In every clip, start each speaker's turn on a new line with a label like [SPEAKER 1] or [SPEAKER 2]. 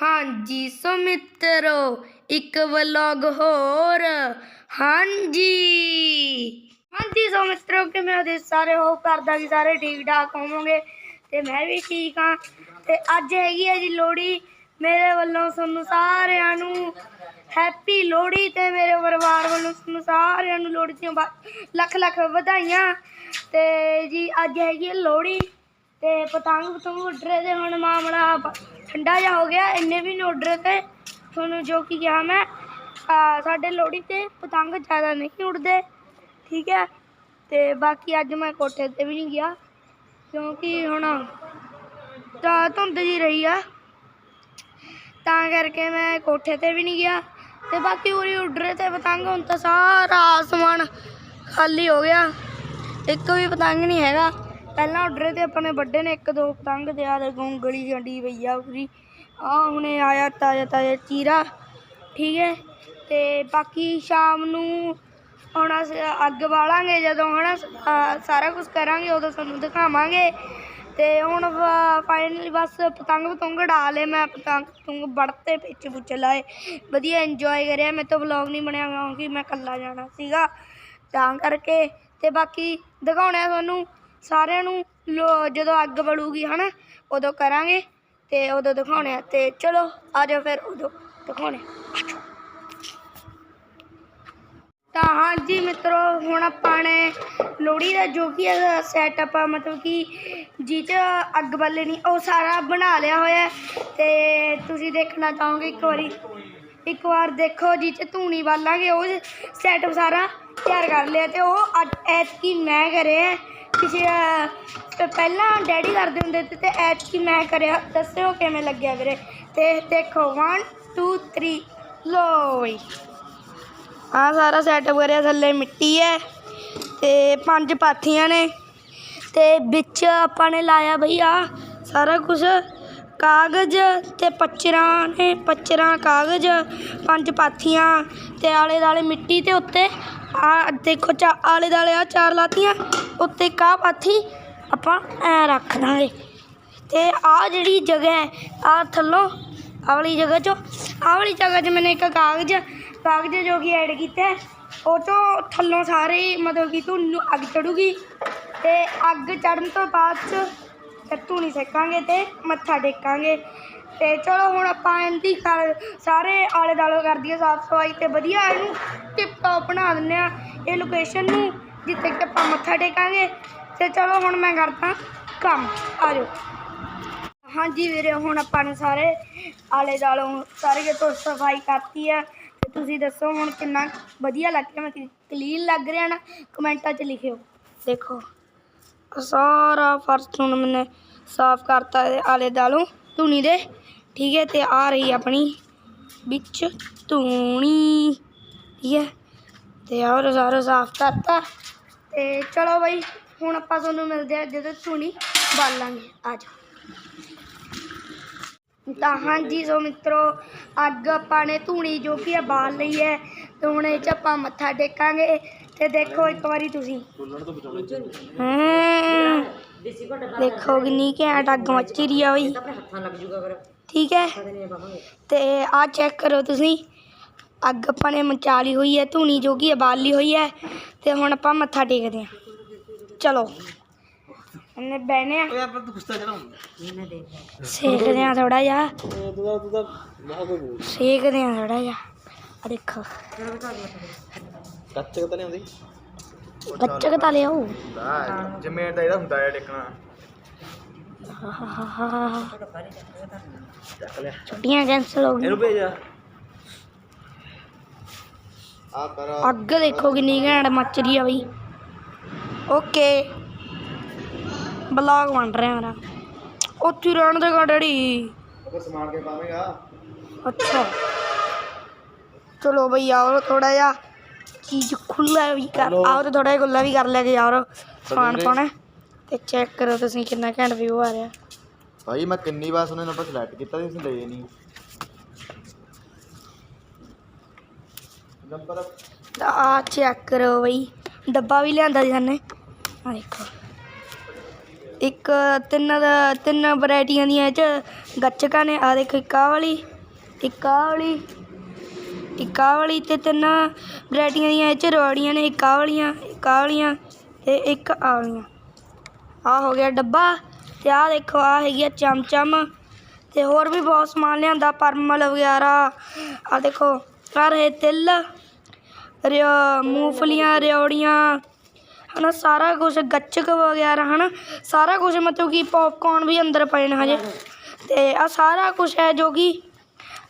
[SPEAKER 1] ਹਾਂਜੀ ਸੋ ਮਿੱਤਰੋ ਇੱਕ ਵਲੌਗ ਹੋਰ। ਹਾਂਜੀ। ਹਾਂਜੀ ਸੋ ਮਿੱਤਰੋ ਕਿ ਮੈਂ ਉਹਦੇ ਸਾਰੇ? ਹੋਪ ਕਰਦਾ ਕਿ ਸਾਰੇ ਠੀਕ ਠਾਕ ਹੋਵੋਗੇ ਤੇ ਮੈਂ ਵੀ ਠੀਕ ਹਾਂ। ਤੇ ਅੱਜ ਹੈਗੀ ਹੈ ਜੀ ਲੋਹੜੀ। ਮੇਰੇ ਵੱਲੋਂ ਤੁਹਾਨੂੰ ਸਾਰਿਆਂ ਨੂੰ ਹੈਪੀ ਲੋਹੜੀ ਤੇ ਮੇਰੇ ਪਰਿਵਾਰ ਵੱਲੋਂ ਤੁਹਾਨੂੰ ਸਾਰਿਆਂ ਨੂੰ ਲੋਹੜੀ ਦੀਆਂ ਵਾ- ਲੱਖ ਲੱਖ ਵਧਾਈਆਂ। ਤੇ ਜੀ ਅੱਜ ਹੈਗੀ ਹੈ ਲੋਹੜੀ। ਤੇ ਪਤੰਗ ਪਤੰਗ ਉੱਡ ਰਹੇ ਤੇ ਹੁਣ ਮਾਮਲਾ ਠੰਡਾ ਜਿਹਾ ਹੋ ਗਿਆ, ਇੰਨੇ ਵੀ ਨਹੀਂ ਉੱਡ ਰਹੇ ਤੇ ਤੁਹਾਨੂੰ ਜੋ ਕਿ ਕਿਹਾ ਮੈਂ ਸਾਡੇ ਲੋਹੜੀ ਤੇ ਪਤੰਗ ਜ਼ਿਆਦਾ ਨਹੀਂ ਉੱਡਦੇ, ਠੀਕ ਹੈ, ਤੇ ਬਾਕੀ ਅੱਜ ਮੈਂ ਕੋਠੇ ਤੇ ਵੀ ਨਹੀਂ ਗਿਆ, ਕਿਉਂਕਿ ਹੁਣ ਤਾਂ ਧੁੰਦ ਜੀ ਰਹੀ ਆ, ਤਾਂ ਕਰਕੇ ਮੈਂ ਕੋਠੇ ਤੇ ਵੀ ਨਹੀਂ ਗਿਆ, ਤੇ ਬਾਕੀ ਉਰੀ ਉੱਡ ਰਹੇ ਤੇ ਪਤੰਗ, ਹੁਣ ਤਾਂ ਸਾਰਾ ਆਸਮਾਨ ਖਾਲੀ ਹੋ ਗਿਆ, ਇੱਕ ਵੀ ਪਤੰਗ ਨਹੀਂ ਹੈਗਾ। ਪਹਿਲਾਂ ਉੱਡ ਤੇ ਆਪਣੇ ਵੱਡੇ ਨੇ, ਇੱਕ ਦੋ ਪਤੰਗ ਤੇ ਆ ਦੇ ਗੋਂਗਲੀ ਜੰਡੀ ਪਈ ਆ ਪੂਰੀ। ਆ ਹੁਣੇ ਆਇਆ ਤਾਜ਼ਾ ਤਾਜ਼ਾ ਚੀਰਾ, ਠੀਕ ਹੈ? ਤੇ ਬਾਕੀ ਸ਼ਾਮ ਨੂੰ ਹੁਣ ਅਸੀਂ, ਅੱਗ ਬਾਲਾਂਗੇ, ਜਦੋਂ ਹਨਾ ਅਹ ਸਾਰਾ ਕੁਝ ਕਰਾਂਗੇ, ਉਦੋਂ ਤੁਹਾਨੂੰ ਦਿਖਾਵਾਂਗੇ। ਤੇ ਹੁਣ ਫਾਈਨਲੀ ਬਸ ਪਤੰਗ ਪਤੰਗ ਡਾ ਲਏ ਮੈਂ, ਪਤੰਗ ਪਤੰਗ ਵੜਤੇ ਪਿੱਛ ਪੁੱਛ ਲਾਏ। ਵਧੀਆ ਇੰਜੋਏ ਕਰਿਆ ਮੇਰੇ ਤੋਂ ਵਲੌਗ ਨਹੀਂ ਬਣਿਆ ਕਿਉਂਕਿ ਮੈਂ ਇਕੱਲਾ ਜਾਣਾ ਸੀਗਾ, ਤਾਂ ਕਰਕੇ। ਤੇ ਬਾਕੀ ਦਿਖਾਉਣਾ ਤੁਹਾਨੂੰ ਸਾਰਿਆਂ ਨੂੰ ਲੋ- ਜਦੋਂ ਅੱਗ ਬਲੂਗੀ ਹਨਾ, ਉਦੋਂ ਕਰਾਂਗੇ ਤੇ ਉਦੋਂ ਦਿਖਾਉਣੇ ਆ। ਤੇ ਚਲੋ, ਆ ਜਾਓ ਫਿਰ ਉਦੋਂ ਦਿਖਾਉਣੇ ਤਾਂ ਹਾਂਜੀ ਮਿੱਤਰੋ, ਹੁਣ ਆਪਾਂ ਨੇ ਲੋਹੜੀ ਦਾ ਜੋ ਕਿ ਸੈਟਅਪ ਆ, ਮਤਲਬ ਕਿ ਜਿਹ 'ਚ ਅੱਗ ਬਾਲਣੀ ਉਹ ਸਾਰਾ ਬਣਾ ਲਿਆ ਹੋਇਆ। ਹੈ ਤੇ ਤੁਸੀਂ ਦੇਖਣਾ ਚਾਹੋਗੇ ਇੱਕ ਵਾਰੀ, ਇੱਕ ਵਾਰ ਦੇਖੋ ਜਿਹ 'ਚ ਧੂਣੀ ਬਾਲਾਂਗੇ, ਉਹ ਸੈਟਅਪ ਸਾਰਾ ਤਿਆਰ ਕਰ ਲਿਆ ਤੇ ਉਹ ਐਤਕੀ ਮੈਂ ਕਰਿਆ। ਕਿਸੇ ਅਹ, ਪਹਿਲਾਂ ਡੈਡੀ ਕਰਦੇ ਹੁੰਦੇ ਤੇ ਤੇ ਐਤਕੀ ਮੈਂ ਕਰਿਆ। ਦੱਸਿਓ ਕਿਵੇਂ ਲੱਗਿਆ ਵੀਰੇ? ਤੇ ਦੇਖੋ 1 2 3 ਲੋ ਬਈ ਆ ਸਾਰਾ ਸੈਟਅਪ ਕਰਿਆ ਥੱਲੇ ਮਿੱਟੀ ਹੈ ਤੇ ਪੰਜ ਪਾਥੀਆਂ ਨੇ ਤੇ ਵਿੱਚ ਆਪਾਂ ਨੇ ਲਾਇਆ ਬਈ ਆ ਸਾਰਾ ਕੁਝ ਕਾਗਜ਼ ਅਤੇ ਪੱਚਰਾਂ ਨੇ ਪੱਚਰਾਂ ਕਾਗਜ਼ ਪੰਜ ਪਾਥੀਆਂ ਅਤੇ ਆਲੇ ਦੁਆਲੇ ਮਿੱਟੀ ਅਤੇ ਉੱਤੇ ਆ ਦੇਖੋ ਚਾ ਆਲੇ ਦੁਆਲੇ ਆਹ ਚਾਰ ਲਾਤੀਆਂ ਉੱਤੇ ਇੱਕ ਆਹ ਪਾਥੀ ਆਪਾਂ ਐਂ ਰੱਖ ਦਾਂਗੇ। ਅਤੇ ਆਹ ਜਿਹੜੀ ਜਗ੍ਹਾ ਹੈ ਆਹ ਥੱਲੋਂ ਆਹ ਵਾਲੀ ਜਗ੍ਹਾ ਚੋਂ ਆਹ ਵਾਲੀ ਜਗ੍ਹਾ 'ਚ ਮੈਨੇ ਇੱਕ ਕਾਗਜ਼ ਕਾਗਜ਼ ਜੋ ਕਿ ਐਡ ਕੀਤਾ ਹੈ, ਉਹ ਚੋਂ ਥੱਲੋਂ ਸਾਰੇ ਮਤਲਬ ਕਿ ਤੁਹਾਨੂੰ ਅੱਗ ਚੜੂਗੀ ਅਤੇ ਅੱਗ ਚੜ੍ਹਨ ਤੋਂ ਬਾਅਦ ਚ ਤੇ ਧੂਣੀ ਸੇਕਾਂਗੇ ਤੇ ਮੱਥਾ ਟੇਕਾਂਗੇ। ਤੇ ਚਲੋ ਹੁਣ ਆਪਾਂ ਇਹਦੀ ਕਰ ਸਾਰੇ ਆਲੇ ਦਾਲੇ ਕਰ ਦਈਏ ਸਾਫ਼ ਸਫ਼ਾਈ ਤੇ ਵਧੀਆ ਇਹਨੂੰ ਟਿਪ ਟੌਪ ਬਣਾ ਦਿੰਦੇ ਆ ਇਹ ਲੋਕੇਸ਼ਨ ਨੂੰ, ਜਿੱਥੇ ਕਿ ਆਪਾਂ ਮੱਥਾ ਟੇਕਾਂਗੇ। ਤੇ ਚਲੋ ਹੁਣ ਮੈਂ ਕਰਦਾ ਕੰਮ ਆ ਜਾਓ ਹਾਂਜੀ ਵੀਰੇ, ਹੁਣ ਆਪਾਂ ਨੇ ਸਾਰੇ ਆਲੇ ਦਾਲੋਂ ਸਾਰੇ ਕਿਤੋਂ ਸਫ਼ਾਈ ਕਰਤੀ ਹੈ ਤੇ ਤੁਸੀਂ ਦੱਸੋ ਹੁਣ ਕਿੰਨਾ ਵਧੀਆ ਲੱਗ ਰਿਹਾ ਮੈਂ ਕਲੀਨ ਲੱਗ ਰਿਹਾ ਨਾ, ਕਮੈਂਟਾਂ 'ਚ ਲਿਖਿਓ। ਦੇਖੋ। ਸਾਰਾ ਫਰਸ਼ ਹੁਣ ਮੈਨੇ ਸਾਫ਼ ਕਰਤਾ ਇਹਦੇ ਆਲੇ ਦਾਲੋਂ ਧੂਣੀ ਦੇ। ਠੀਕ ਹੈ, ਤੇ ਆ ਰਹੀ ਆਪਣੀ ਵਿੱਚ ਧੂਣੀ। ਠੀਕ ਹੈ, ਤੇ ਹੋਰ ਸਾਰਾ ਸਾਫ਼ ਕਰਤਾ। ਤੇ ਚਲੋ ਬਾਈ, ਹੁਣ ਆਪਾਂ ਤੁਹਾਨੂੰ ਮਿਲਦੇ ਆ ਜਦੋਂ ਧੂਣੀ ਬਾਲਾਂਗੇ। ਆ ਜਾਓ। ਤਾਂ ਹਾਂਜੀ, ਸੋ ਮਿੱਤਰੋ ਅੱਗ ਆਪਾਂ ਨੇ ਧੂਣੀ ਜੋ ਕਿ ਆ ਬਾਲ ਲਈ ਹੈ, ਤੇ ਹੁਣ ਇਹ ਚ ਆਪਾਂ ਮੱਥਾ ਟੇਕਾਂਗੇ। ਤੇ ਦੇਖੋ ਇੱਕ ਵਾਰੀ ਤੁਸੀਂ। ਹਮ, ਦੇਖੋ ਕਿੰਨੀ ਘੈਂਟ ਅੱਗ ਮੱਚ ਰਹੀ ਆ ਬਈ। ਠੀਕ ਹੈ? ਤੇ ਆ ਚੈੱਕ ਕਰੋ ਤੁਸੀਂ। ਅੱਗ ਆਪਾਂ ਨੇ ਮਚਾ ਲਈ ਹੋਈ ਹੈ ਧੂਣੀ ਜੋ ਕਿ ਆ ਬਾਲ ਲਈ ਹੋਈ ਹੈ। ਤੇ ਹੁਣ ਆਪਾਂ ਮੱਥਾ ਟੇਕਦੇ ਹਾਂ। ਚਲੋ। ਇਹਨੇ ਬਹਿਨੇ ਆ।
[SPEAKER 2] ਓਏ ਆਪਾਂ ਤੂੰ ਗੁੱਸਾ ਚੜਾਉਂ
[SPEAKER 1] ਸੇਕਦੇ ਆ ਥੋੜਾ ਜਿਹਾ।
[SPEAKER 2] ਤੂੰ ਤਾਂ ਤੂੰ ਤਾਂ ਬਹੁਤ ਬੋਲ।
[SPEAKER 1] ਸੇਕਦੇ ਆ ਥੋੜਾ ਜਿਹਾ। ਆ ਦੇਖੋ।
[SPEAKER 2] ਕੱਚਕ ਤਾਂ ਨਹੀਂ ਆਉਂਦੀ?
[SPEAKER 1] ਗੱਚਕ ਤਾਂ ਲਿਆਓ
[SPEAKER 2] ਹੁੰਦਾ ਜ਼ਮੀਨ ਦਾ ਇਹਦਾ ਹੁੰਦਾ ਹੈ ਟਿਕਣਾ। ਚੱਕ ਲਿਆ
[SPEAKER 1] ਛੁੱਟੀਆਂ ਕੈਂਸਲ ਹੋ
[SPEAKER 2] ਇਹਨੂੰ
[SPEAKER 1] ਗਈਆਂ
[SPEAKER 2] ਭੇਜ। ਆ ਆ ਕਰ।
[SPEAKER 1] ਅੱਗ ਦੇਖੋ ਕਿੰਨੀ ਘੈਂਟ ਮੱਚ ਰਹੀ ਆ ਬਈ। ਓਕੇ। ਬਲੌਗ ਬਣ ਰਿਹਾ ਮੇਰਾ। ਉੱਥੇ ਹੀ ਰਹਿਣ ਦੇਗਾ ਡੈਡੀ।
[SPEAKER 2] ਉਹ ਸਮਾਨ ਕੇ ਪਾਵੇਂਗਾ?
[SPEAKER 1] ਅੱਛਾ। ਚਲੋ ਬਈ ਆਓ ਥੋੜਾ ਜਿਹਾ। ਚੀਜ਼ ਖੁੱਲਾ ਵੀ ਕਰ। ਆਓ ਤੇ ਥੋੜਾ ਜਿਹਾ ਖੁੱਲਾ ਵੀ ਕਰ ਲਿਆ ਕਿ ਯਾਰ ਸਮਾਨ
[SPEAKER 2] ਵੀਰੇ।
[SPEAKER 1] ਤੇ ਚੈੱਕ ਕਰੋ ਤੁਸੀਂ ਕਿੰਨਾ ਘੈਂਟ ਵਿਊ ਆ ਰਿਹਾ।
[SPEAKER 2] ਭਾਈ ਮੈਂ ਕਿੰਨੀ ਵਾਰ ਸੁਣਿਆ ਨੰਬਰ ਸਿਲੈਕਟ ਕੀਤਾ ਸੀ ਤੁਸੀਂ ਲਏ ਨਹੀਂ। ਨੰਬਰ
[SPEAKER 1] ਆ ਚੈੱਕ ਕਰੋ ਬਈ ਡੱਬਾ ਵੀ ਲਿਆਂਦਾ ਸੀ ਸਾਨੇ। ਆ ਦੇਖੋ। ਇੱਕ ਤਿੰਨ ਦਾ- ਤਿੰਨ ਵੈਰਾਈਟੀਆਂ ਦੀਆਂ ਇਹ ਚ ਗੱਚਕਾਂ ਨੇ ਆ ਦੇਖੋ ਇੱਕ ਆਹ ਵਾਲੀ ਇੱਕ ਆਹ ਵਾਲੀ। ਇੱਕ ਆਹ ਵਾਲੀ ਤੇ ਤਿੰਨ ਵੈਰਾਈਟੀਆਂ ਦੀਆਂ ਇਹ ਚ ਰੋੜੀਆਂ ਨੇ ਇੱਕ ਆਹ ਵਾਲੀਆਂ ਇੱਕ ਆਹ ਵਾਲੀਆਂ ਤੇ ਇੱਕ ਆਹ ਵਾਲੀਆਂ ਆ ਹੋ ਗਿਆ ਡੱਬਾ ਤੇ ਆਹ ਦੇਖੋ, ਆਹ ਹੈਗੀ ਆ ਚਮਚਮ ਤੇ ਹੋਰ ਵੀ ਬਹੁਤ ਸਮਾਨ ਲਿਆਂਦਾ, ਪਰਮਲ ਵਗੈਰਾ। ਆਹ ਦੇਖੋ ਆ ਰਹੇ ਤਿਲ, ਰਿਓ, ਮੂੰਗਫਲੀਆਂ, ਰਿਓੜੀਆਂ। ਹਨਾ, ਸਾਰਾ ਕੁਝ ਗੱਚਕ ਵਗੈਰਾ, ਹਨਾ, ਸਾਰਾ ਕੁਝ ਮਤਲਬ ਕਿ ਪੌਪਕੌਰਨ ਵੀ ਅੰਦਰ ਪਏ ਨੇ ਹਜੇ। ਤੇ ਆ ਸਾਰਾ ਕੁਝ ਹੈ ਜੋ ਕਿ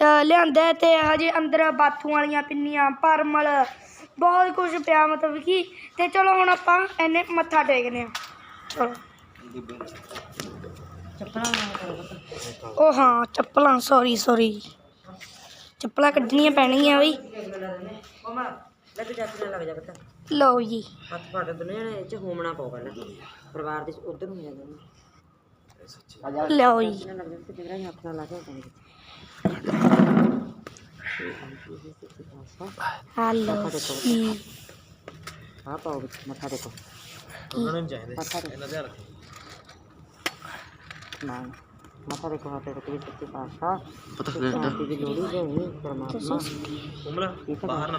[SPEAKER 1] ਲਿਆਂਦਾ ਤੇ ਹਜੇ ਅੰਦਰ ਬਾਥੂ ਵਾਲੀਆਂ ਪਿੰਨੀਆਂ ਪਰਮਲ ਬਹੁਤ ਕੁਝ ਪਿਆ ਮਤਲਬ ਕਿ। ਤੇ ਚਲੋ ਹੁਣ ਆਪਾਂ ਇਹਨੇ ਮੱਥਾ ਟੇਕਦੇ ਆ ਚਲੋ। ਉਹ ਹਾਂ ਚੱਪਲਾਂ ਸੌਰੀ ਸੌਰੀ ਚੱਪਲਾਂ ਕੱਢਣੀਆਂ ਪੈਣਗੀਆਂ ਬਈ। ਲਓ ਜੀ।
[SPEAKER 3] ਹੱਥ ਫੜ ਦੋਨੇ ਜਣੇ ਇਹ ਚ ਹੋਮਣਾ ਪਊਗਾ ਨਾ ਪਰਿਵਾਰ ਦੇ ਉਧਰ ਨੂੰ ਹੋ ਜਾਂਦਾ
[SPEAKER 1] ਲਓ ਜੀ।
[SPEAKER 3] ਨਾ ਲੱਗ ਜਾ ਤੇ ਜਿਹੜਾ ਹੱਥ ਨਾਲ ਲਾ ਕੇ ਪਾਣੀ
[SPEAKER 1] ਹਲੋ ਜੀ
[SPEAKER 3] ਆ ਪਾਓ ਵਿੱਚ ਮੱਥਾ ਦੇਖੋ
[SPEAKER 2] ਉਹਨਾਂ ਨੂੰ ਚਾਹੀਦੇ
[SPEAKER 3] ਮੱਥਾ ਦੇਖੋ
[SPEAKER 2] ਇਹਨਾਂ ਦੇ ਰੱਖੋ
[SPEAKER 3] ਨਾ ਮੱਥਾ ਦੇਖੋ ਹੱਥ ਦੇਖੋ ਵੀ ਸੱਚੇ ਪਾਤਸ਼ਾਹ
[SPEAKER 2] ਪਤਾ
[SPEAKER 3] ਸ਼ਾਂਤੀ ਦੀ ਲੋੜੀ ਦੇਣੀ ਪਰਮਾਤਮਾ
[SPEAKER 2] ਉਮਰਾ
[SPEAKER 3] ਇਹ ਤਾਂ
[SPEAKER 2] ਬਾਹਰ ਨਾ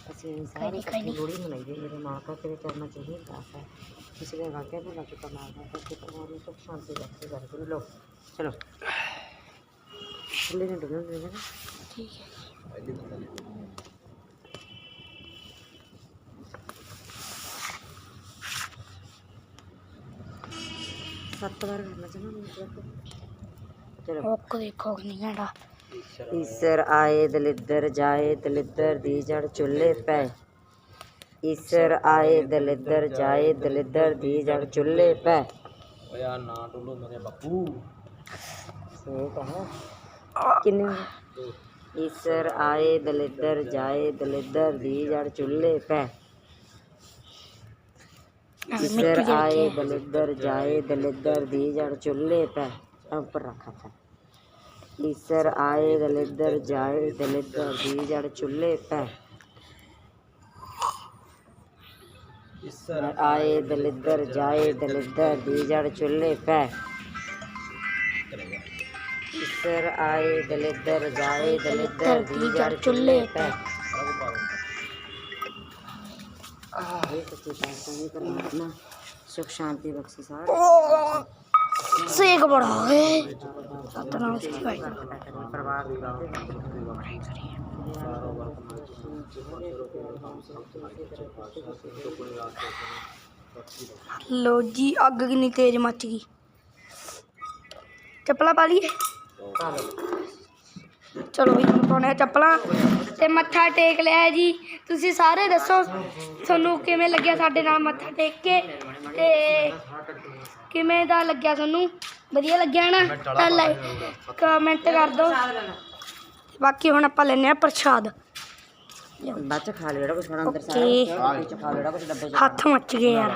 [SPEAKER 3] ਦੀ ਰੱਖਾ ਅਸੀਂ ਸਾਰੇ ਇਕੱਠੇ ਲੋੜੀ ਮਨਾਈਏ ਮੇਰੇ ਮਾਤਾ ਤੇਰੇ ਚਰਨਾਂ ਚ ਹੀ ਅਰਦਾਸ ਹੈ। ਪਿਛਲੇ ਵਾਕਿਆ ਤੋਂ ਲੱਗ ਪਰਮਾਤਮਾ ਕਰਕੇ ਨੂੰ ਸੁਖ ਸ਼ਾਂਤੀ ਬਖਸ਼ੇ ਵਾਹਿਗੁਰੂ ਲੋ ਚਲੋ। ਖੁੱਲੇ ਨੇ ਡੁੱਲੇ ਨੇ। ਨਾ
[SPEAKER 1] ਠੀਕ ਹੈ
[SPEAKER 3] ਸੱਤ ਵਾਰ ਕਰਨਾ ਚਾਹੁੰਦਾ ਮੈਂ ਚਲੋ।
[SPEAKER 1] ਮੁੱਕ ਦੇਖੋ ਨਹੀਂ ਘੰਟਾ
[SPEAKER 3] ईसर आए दलिदर जाए
[SPEAKER 2] दलिदर दीजड़ चूल्हे पै। ईसर आए
[SPEAKER 3] दलिदर जाए दलिदर दीजड़ चूल्हे पे। यार ईसर आए दलिदर जाए दलिदर दीजड़ चूल्हे पै। ईसर आए दलिदर जाए दलिदर दीजड़ चूल्हे पै। ऊपर रखा था। लीसर आए दलिदर जाए दलिदर दी जड़ चूल्हे पै। आए दलिदर जाए दलिदर दी जड़ चूल्हे पै। ईसर आए दलिदर जाए दलिदर दी जड़ चूल्हे पै। सुख शांति बख्शी सारे
[SPEAKER 1] ਸੇਕ ਬੜਾ ਹੈ ਸਤਨਾਮ ਸ੍ਰੀ ਵਾਹਿਗੁਰੂ ਲੋ ਜੀ ਅੱਗ ਕਿੰਨੀ ਤੇਜ਼ ਮੱਚ ਗਈ ਚੱਪਲਾਂ ਪਾ ਲਈਏ ਚਲੋ ਵੀ ਹੁਣ ਪਾਉਣੇ ਚੱਪਲਾਂ ਤੇ ਮੱਥਾ ਟੇਕ ਲਿਆ ਜੀ ਤੁਸੀਂ ਸਾਰੇ ਦੱਸੋ ਤੁਹਾਨੂੰ ਕਿਵੇਂ ਲੱਗਿਆ ਸਾਡੇ ਨਾਲ ਮੱਥਾ ਟੇਕ ਕੇ ਤੇ ਕਿਵੇਂ ਦਾ ਲੱਗਿਆ ਤੁਹਾਨੂੰ? ਵਧੀਆ ਲੱਗਿਆ ਨਾ? ਤਾਂ ਲਾਈਕ ਕਮੈਂਟ ਕਰ ਦਿਓ ਬਾਕੀ ਹੁਣ ਆਪਾਂ ਲੈਨੇ ਆ ਪ੍ਰਸ਼ਾਦ।
[SPEAKER 3] ਬਾਅਦ ਚ ਖਾ ਲਿਓ ਜਿਹੜਾ ਕੁਛ ਹੋਣਾ ਅੰਦਰ
[SPEAKER 1] ਓਕੇ।
[SPEAKER 3] ਸਾਰਾ ਵਿੱਚ ਖਾ ਲਿਓ ਜਿਹੜਾ ਕੁਛ ਡੱਬੇ ਚ
[SPEAKER 1] ਹੱਥ ਮੱਚ ਗਏ ਯਾਰ।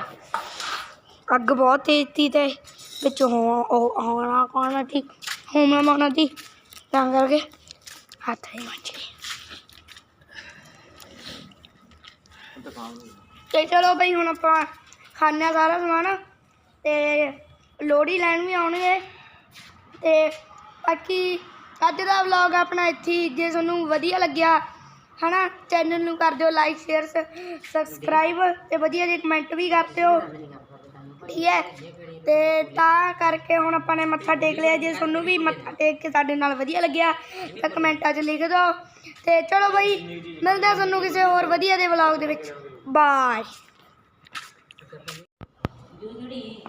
[SPEAKER 1] ਅੱਗ ਬਹੁਤ ਤੇਜ਼ ਸੀ ਤੇ ਵਿੱਚ ਹੋਣਾ ਕੋਣਾ ਠੀਕ ਹੋਣਾ ਮਾਣਾ ਸੀ ਤਾਂ ਕਰਕੇ ਹੱਥ ਹੀ ਮੱਚ ਗਏ। ਤੇ ਚਲੋ ਬਈ ਹੁਣ ਆਪਾਂ ਖਾਣੇ ਸਾਰਾ ਸਮਾਨ। ਤੇ ਲੋੜੀ ਲੈਣ ਵੀ ਆਉਣਗੇ। ਤੇ ਬਾਕੀ ਅੱਜ ਦਾ ਵਲੌਗ ਆਪਣਾ ਇੱਥੇ ਜੇ ਤੁਹਾਨੂੰ ਵਧੀਆ ਲੱਗਿਆ, ਹਨਾ ਚੈਨਲ ਨੂੰ ਕਰ ਦਿਓ ਲਾਈਕ ਸ਼ੇਅਰ ਸਬਸਕ੍ਰਾਈਬ ਤੇ ਵਧੀਆ ਜਿਹੇ ਕਮੈਂਟ ਵੀ ਕਰ ਦਿਓ। ਠੀਕ ਹੈ। ਤੇ ਤਾਂ ਕਰਕੇ ਹੁਣ ਆਪਾਂ ਨੇ ਮੱਥਾ ਟੇਕ ਲਿਆ, ਜੇ ਤੁਹਾਨੂੰ ਵੀ ਮੱਥਾ ਟੇਕ ਕੇ ਸਾਡੇ ਨਾਲ ਵਧੀਆ ਲੱਗਿਆ, ਤਾਂ ਕਮੈਂਟਾਂ 'ਚ ਲਿਖ ਦਿਓ। ਤੇ ਚਲੋ ਬਈ, ਮਿਲਦੇ ਤੁਹਾਨੂੰ ਕਿਸੇ ਹੋਰ ਵਧੀਆ ਦੇ ਵਲੌਗ ਦੇ ਵਿੱਚ। ਬਾਏ 总经理。